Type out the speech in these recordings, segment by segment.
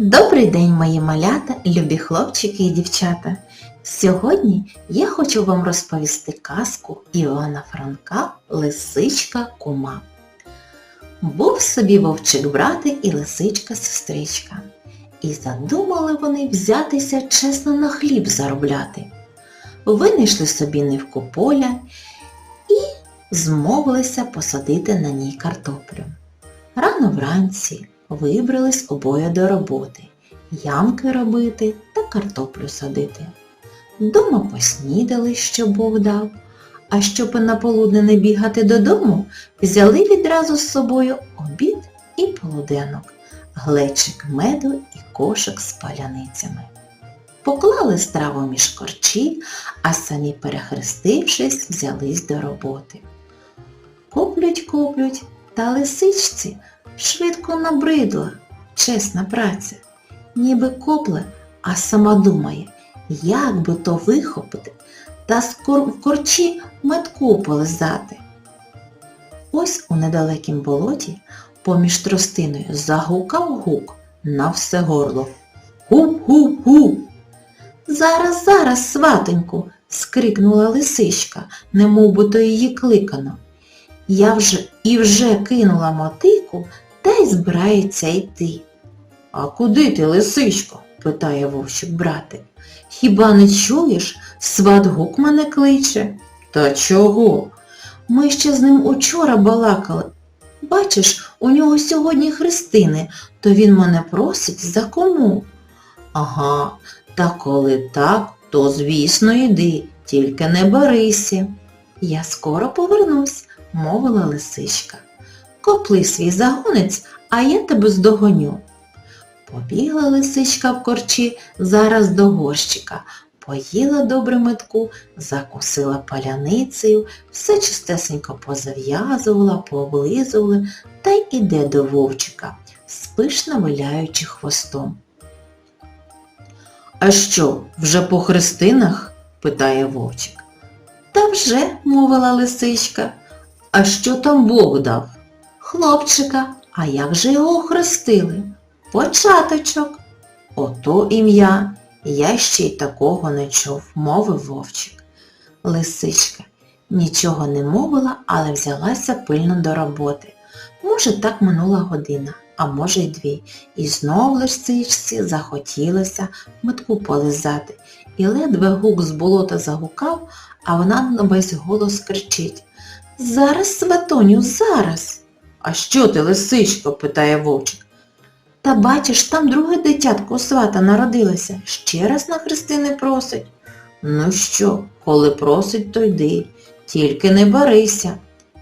Добрий день, мої малята, любі хлопчики і дівчата. Сьогодні я хочу вам розповісти казку Івана Франка Лисичка Кума. Був собі вовчик братик і лисичка сестричка. І задумали вони взятися чесно на хліб заробляти. Винайшли собі нивку поля і змовилися посадити на ній картоплю. Рано вранці вибрались обоє до роботи, ямки робити та картоплю садити. Дома поснідали, що Бог дав, а щоб на полудне не бігати додому, взяли відразу з собою обід і полуденок, глечик меду і кошик з паляницями. Поклали страву між корчі, а самі, перехрестившись, взялись до роботи. Коплють, коплють, та лисичці швидко набридла, чесна праця. Ніби копле, а сама думає, як би то вихопити та в корчі метку полизати. Ось у недалекім болоті поміж тростиною загукав гук на все горло. Гуп-гуп-гуп. Зараз, зараз, сватоньку, скрикнула лисичка, немов би то її кликано. Я вже і вже кинула мотику та й збирається йти. А куди ти, лисичко? питає вовчик братик. Хіба не чуєш? Сват гук мене кличе. Та чого? Ми ще з ним учора балакали. Бачиш, у нього сьогодні хрестини, то він мене просить за кому? Ага, та коли так, то звісно йди, тільки не барися. Я скоро повернусь, мовила лисичка. Копли свій загонець, а я тебе здогоню. Побігла лисичка в корчі зараз до горщика, поїла добре метку, закусила паляницею, все чистесенько позав'язувала, пооблизувала та й іде до вовчика, спишно виляючи хвостом. А що, вже по хрестинах? питає вовчик. Та вже, мовила лисичка. А що там Бог дав? Хлопчика, а як же його охрестили? Початочок. Ото ім'я. Я ще й такого не чув, мовив вовчик. Лисичка нічого не мовила, але взялася пильно до роботи. Може, так минула година, а може й дві. І знов лисичці захотілося метку полизати. І ледве гук з болота загукав, а вона на весь голос кричить. Зараз, сватоню, зараз. А що ти, лисичко? питає вовчик. Та бачиш, там друге дитятко у свата народилося, ще раз на хрестини просить. Ну що, коли просить, то йди, тільки не барися.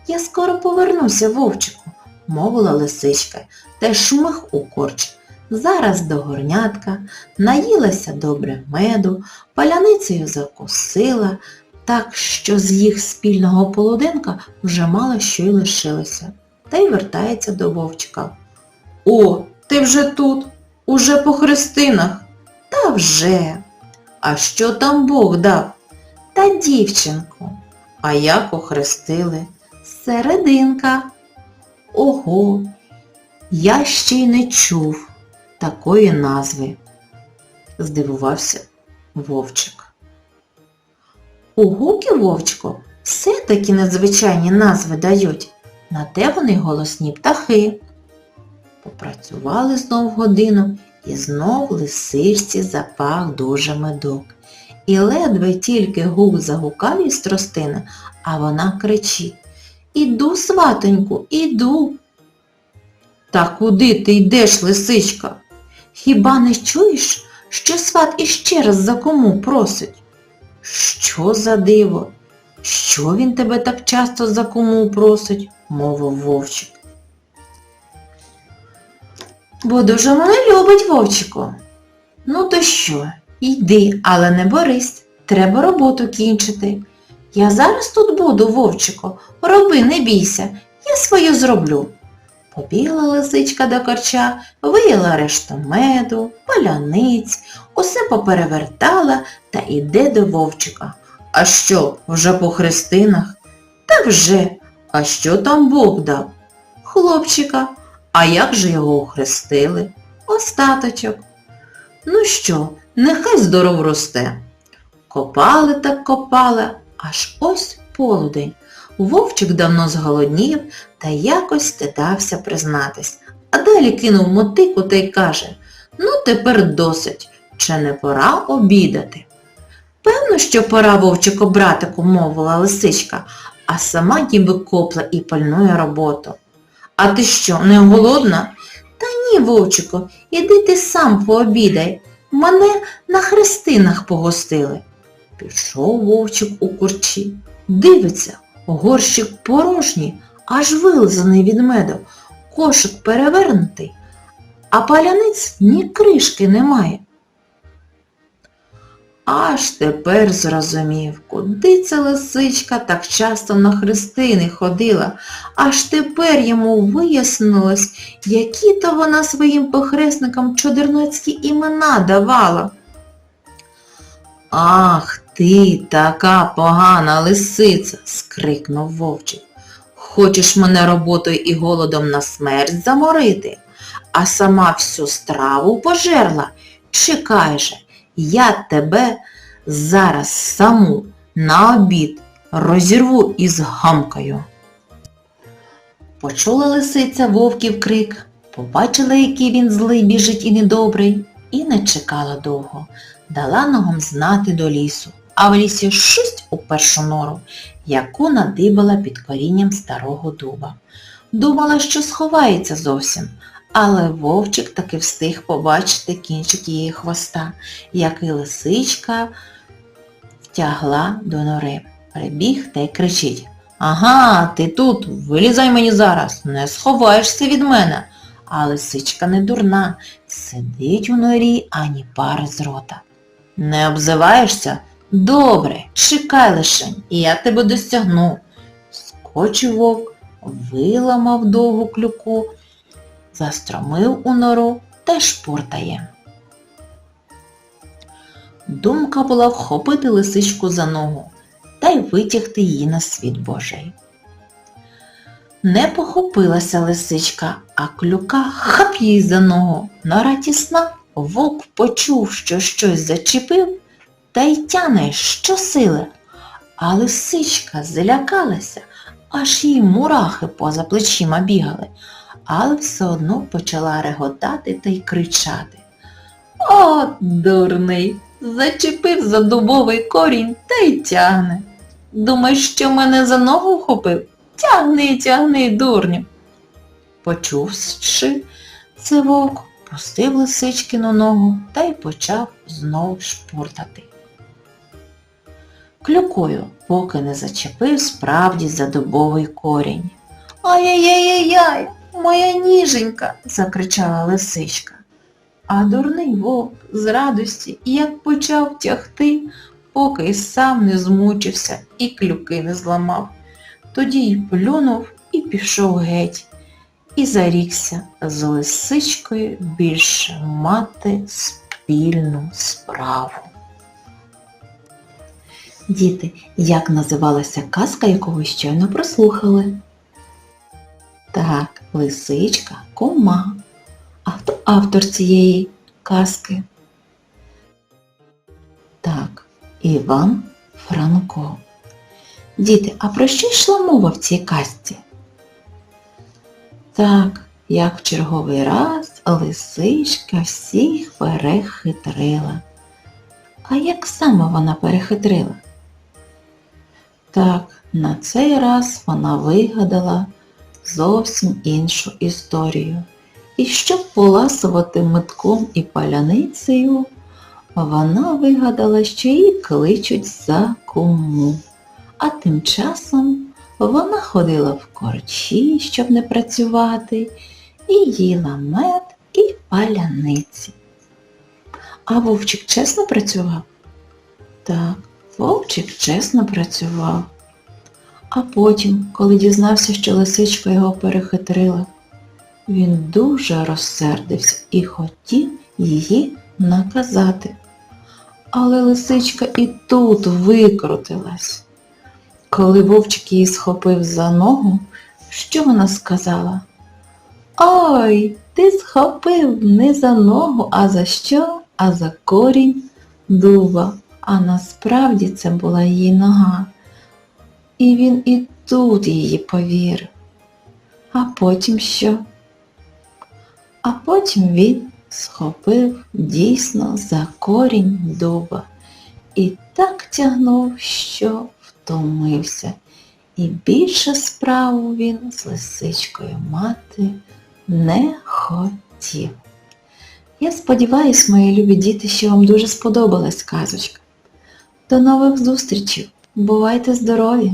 Я скоро повернуся, вовчику, мовила лисичка, та шмих у корч. Зараз до горнятка, наїлася добре меду, паляницею закусила, так що з їх спільного полуденка вже мало що й лишилося, та й вертається до вовчика. О, ти вже тут, уже по хрестинах. Та вже. А що там Бог дав? Та дівчинку. А як охрестили? Серединка. Ого, я ще й не чув такої назви, здивувався вовчик. У гуки, вовчко, все такі надзвичайні назви дають. На те вони голосні птахи. Попрацювали знов годину, і знов лисичці запах дуже медок. І ледве тільки гук загукав із тростини, а вона кричить Іду, сватоньку, іду. Та куди ти йдеш, лисичка? Хіба не чуєш, що сват іще раз за кому просить? Що за диво? Що він тебе так часто за кому просить? мовив вовчик. Бо дуже мене любить вовчику. Ну то що, йди, але не борись, треба роботу кінчити. Я зараз тут буду, вовчику, роби, не бійся, я свою зроблю. Побігла лисичка до корча, вияла решту меду, паляниць, усе поперевертала та іде до вовчика. А що, вже по хрестинах? Та вже, а що там Бог дав? Хлопчика, а як же його охрестили? остаточок. Ну що, нехай здоров росте. Копали так копали, аж ось полудень. Вовчик давно зголоднів та якось стидався признатись. А далі кинув мотику та й каже, ну тепер досить, чи не пора обідати. Певно, що пора вовчику братику, мовила лисичка, а сама ніби копла і пальнує роботу. А ти що, не голодна? Та ні, вовчику, іди ти сам пообідай. Мене на хрестинах погостили. Пішов вовчик у курчі. Дивиться, горщик порожній, аж вилизаний від меду, кошик перевернутий, а паляниць ні кришки немає. Аж тепер зрозумів, куди ця лисичка так часто на хрестини ходила. Аж тепер йому вияснилось, які то вона своїм похресникам чудернацькі імена давала. Ах ти, така погана лисиця, скрикнув вовчик. Хочеш мене роботою і голодом на смерть заморити, а сама всю страву пожерла. Чекай же, я тебе зараз саму на обід розірву із гамкою. Почула лисиця вовків крик, побачила, який він злий біжить і недобрий, і не чекала довго. Дала ногом знати до лісу, а в лісі шусть у першу нору, яку надибала під корінням старого дуба. Думала, що сховається зовсім, але вовчик таки встиг побачити кінчик її хвоста, який лисичка втягла до нори. Прибіг та й кричить. Ага, ти тут, вилізай мені зараз, не сховаєшся від мене. А лисичка не дурна, сидить у норі ані пари з рота. Не обзиваєшся? Добре, чекай лише, і я тебе досягну. Скочив вовк, виламав довгу клюку, застромив у нору та шпуртає. Думка була вхопити лисичку за ногу та й витягти її на світ Божий. Не похопилася лисичка, а клюка хап їй за ногу. Нора тісна, вовк почув, що щось зачепив, та й тяне щосили. А лисичка злякалася, аж їй мурахи поза плечима бігали, але все одно почала реготати та й кричати. От, дурний, зачепив за дубовий корінь та й тягне. Думаєш, що мене за ногу вхопив? Тягни, тягни, дурню. Почувши це вовк, пустив лисичкину ногу та й почав знов шпуртати. Клюкою, поки не зачепив справді за дубовий корінь. Ай-яй-яй-яй, моя ніженька, закричала лисичка. А дурний вовк з радості, як почав тягти, поки й сам не змучився і клюки не зламав. Тоді й плюнув і пішов геть, і зарікся з лисичкою більше мати спільну справу. Діти, як називалася казка, яку ви щойно прослухали? Так, лисичка, кома. А хто автор цієї казки? Так, Іван Франко. Діти, а про що йшла мова в цій казці? Так, як в черговий раз лисичка всіх перехитрила. А як саме вона перехитрила? Так, на цей раз вона вигадала зовсім іншу історію. І щоб поласувати метком і паляницею, вона вигадала, що її кличуть за кому. А тим часом вона ходила в корчі, щоб не працювати, і їла мед і паляниці. А вовчик чесно працював? Так, вовчик чесно працював. А потім, коли дізнався, що лисичка його перехитрила, він дуже розсердився і хотів її наказати. Але лисичка і тут викрутилась. Коли вовчик її схопив за ногу, що вона сказала? Ой, ти схопив не за ногу, а за що? А за корінь дуба. А насправді це була її нога. І він і тут її повірив. А потім що? А потім він схопив дійсно за корінь дуба і так тягнув, що втомився. І більше справу він з лисичкою мати не хотів. Я сподіваюсь, мої любі діти, що вам дуже сподобалась казочка. До нових зустрічей! Бувайте здорові!